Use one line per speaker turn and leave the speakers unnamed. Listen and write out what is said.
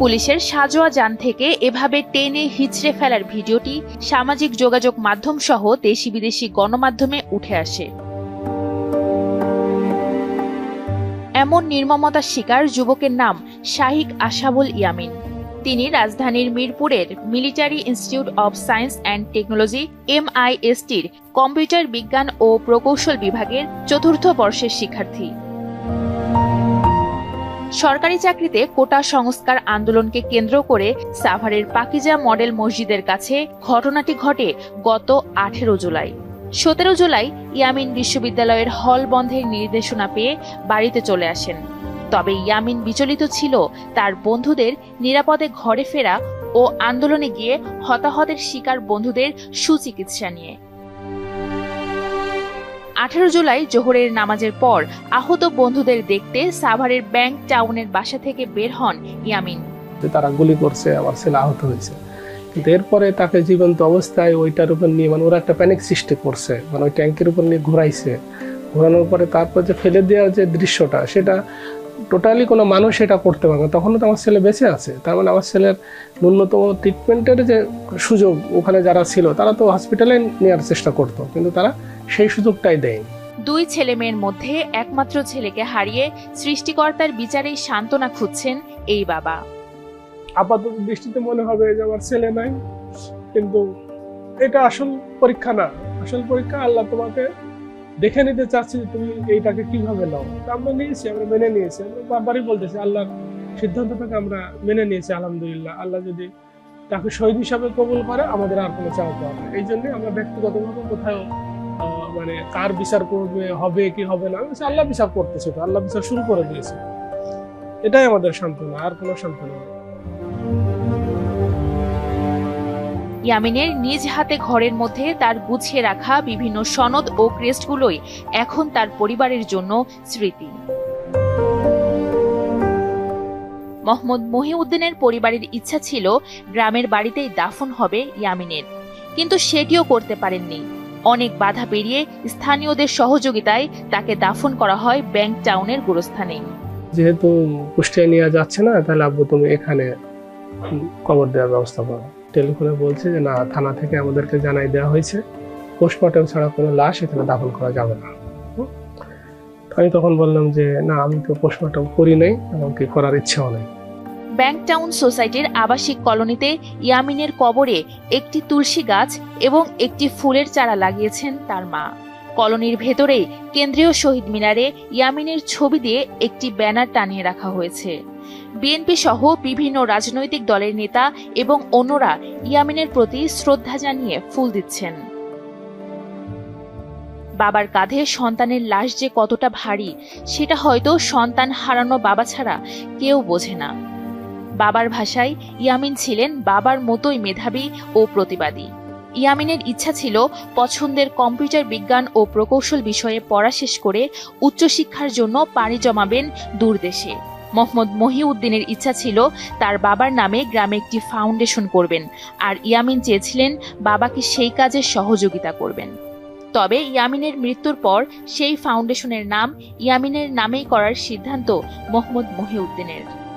পুলিশের সাজোয়া যান থেকে এভাবে টেনে হিচড়ে ফেলার ভিডিওটি সামাজিক যোগাযোগ মাধ্যম সহ দেশি বিদেশি গণমাধ্যমে উঠে আসে। এমন নির্মমতার শিকার যুবকের নাম শাহিক আশাবুল ইয়ামিন। তিনি রাজধানীর মিরপুরের military institute of science and technology, এমআইএসটির computer বিজ্ঞান ও প্রকৌশল বিভাগের চতুর্থ বর্ষের শিক্ষার্থী। সরকারি চাকরিতে কোটা সংস্কার আন্দোলনকে কেন্দ্র করে সাভারের পাকিজা মডেল মসজিদের কাছে ঘটনাটি ঘটে গত আঠেরো জুলাই। সতেরো জুলাই ইয়ামিন বিশ্ববিদ্যালয়ের হল বন্ধের নির্দেশনা পেয়ে বাড়িতে চলে আসেন। তবে ইয়ামিন বিচলিত ছিল, তার বন্ধুদের নিরাপদে ঘরে ফেরা ও আন্দোলনে গিয়ে হতাহতের শিকার বন্ধুদের সুচিকিৎসা নিয়ে। আঠারো জুলাই জোহরের নামাজের পর আহত বন্ধুদের দেখতে সাভারের ব্যাংক টাউনের বাসা থেকে বের হন ইয়ামিন।
তারা গুলি করছে, আবার ছেলে আহত হয়েছে। কিন্তু এরপরে তাকে জীবন্ত অবস্থায় ওইটার উপর নিয়ে মানে ওরা একটা প্যানিক সৃষ্টি করছে। মানে ওই ট্যাঙ্কের উপর নিয়ে ঘোরাইছে। ঘোরানোর পরে তারপর যে ফেলে দেওয়ার যে দৃশ্যটা, সেটা টোটালি কোনো মানুষ এটা করতে পারবে না। তখনও তো আমার ছেলে বেঁচে আছে। তার মানে আমার ছেলের ন্যূনতম ট্রিটমেন্টের যে সুযোগ ওখানে যারা ছিল তারা তো হসপিটালে নেওয়ার চেষ্টা করতো। কিন্তু তারা সেই সুযোগটাই দেয়নি।
দুই ছেলে মেয়ের মধ্যে একমাত্র ছেলেকে হারিয়ে সৃষ্টিকর্তার বিচারেই সান্ত্বনা খুঁজছেন এই বাবা।
আপাতত দৃষ্টিতে মনে হবে যে আমার ছেলে নাই। কিন্তু এটা আসল পরীক্ষা না। আসল পরীক্ষা আল্লাহ তোমাকে দেখে নিতে চাচ্ছি যে তুমি এইটাকে কীভাবে নাও। আমরা নিয়েছি, আমরা মেনে নিয়েছি। আমরা বারবারই বলতেছি আল্লাহর সিদ্ধান্তটাকে আমরা মেনে নিয়েছি, আলহামদুলিল্লাহ। আল্লাহ যদি তাকে শহীদ হিসাবে কবুল করে, আমাদের আর কোনো চাওয়া পাওয়া নেই। এই জন্য আমরা ব্যক্তিগতভাবে কোথাও মানে কার বিচার করবে, হবে কি হবে না, আমি আল্লাহ বিচার করতেছে তো, আল্লাহ বিচার শুরু করে দিয়েছে। এটাই আমাদের সান্ত্বনা, আর কোনো সান্ত্বনা নেই।
ইয়ামিনের নিজ হাতে ঘরের মধ্যে তার গুছিয়ে রাখা বিভিন্ন সনদ ও ক্রেস্টগুলোই এখন তার পরিবারের জন্য স্মৃতি। মোহাম্মদ মহিউদ্দিনের পরিবারের ইচ্ছা ছিল গ্রামের বাড়িতেই দাফন হবে ইয়ামিনের, কিন্তু সেটিও করতে পারেননি। অনেক বাধা পেরিয়ে স্থানীয়দের সহযোগিতায় তাকে দাফন করা হয় ব্যাংক টাউনের গোরস্থানে।
যেহেতু কুষ্টিয়া নিয়ে যাচ্ছে না, তাহলে আব্বু তুমি এখানে কবর দেওয়ার ব্যবস্থা করো। টেলিফোনে বলছে যে, না, থানা থেকে আমাদেরকে জানাই দেওয়া হয়েছে। পোস্টমর্টম ছাড়া কোনো লাশ এখানে দাফন করা যাবে না? আমি তখন বললাম যে, না, আমি তো পোস্টমর্টম করি নাই এমনকি করার ইচ্ছাও নেই।
ব্যাংক টাউন সোসাইটির আবাসিক কলোনিতে ইয়ামিনের কবরে একটি তুলসী গাছ এবং একটি ফুলের চারা লাগিয়েছেন তার মা। কলোনির ভেতরেই কেন্দ্রীয় শহীদ মিনারে ইয়ামিনের ছবি দিয়ে একটি ব্যানার টানিয়ে রাখা হয়েছে। বিএনপি সহ বিভিন্ন রাজনৈতিক দলের নেতা এবং অন্যরা ইয়ামিনের প্রতি শ্রদ্ধা জানিয়ে ফুল দিচ্ছেন। বাবার কাঁধে সন্তানের লাশ যে কতটা ভারী, সেটা হয়তো সন্তান হারানো বাবা ছাড়া কেউ বোঝে না। বাবার ভাষায় ইয়ামিন ছিলেন বাবার মতোই মেধাবী ও প্রতিবাদী। ইয়ামিনের ইচ্ছা ছিল পছন্দের কম্পিউটার বিজ্ঞান ও প্রকৌশল বিষয়ে পড়া শেষ করে উচ্চশিক্ষার জন্য পাড়ি জমাবেন দূরদেশে মোহাম্মদ মহিউদ্দিনের ইচ্ছা ছিল তার বাবার নামে গ্রামে একটি ফাউন্ডেশন করবেন আর ইয়ামিন চেয়েছিলেন বাবাকে সেই কাজে সহযোগিতা করবেন। তবে ইয়ামিনের মৃত্যুর পর সেই ফাউন্ডেশনের নাম ইয়ামিনের নামেই করার সিদ্ধান্ত মোহাম্মদ মহিউদ্দিনের।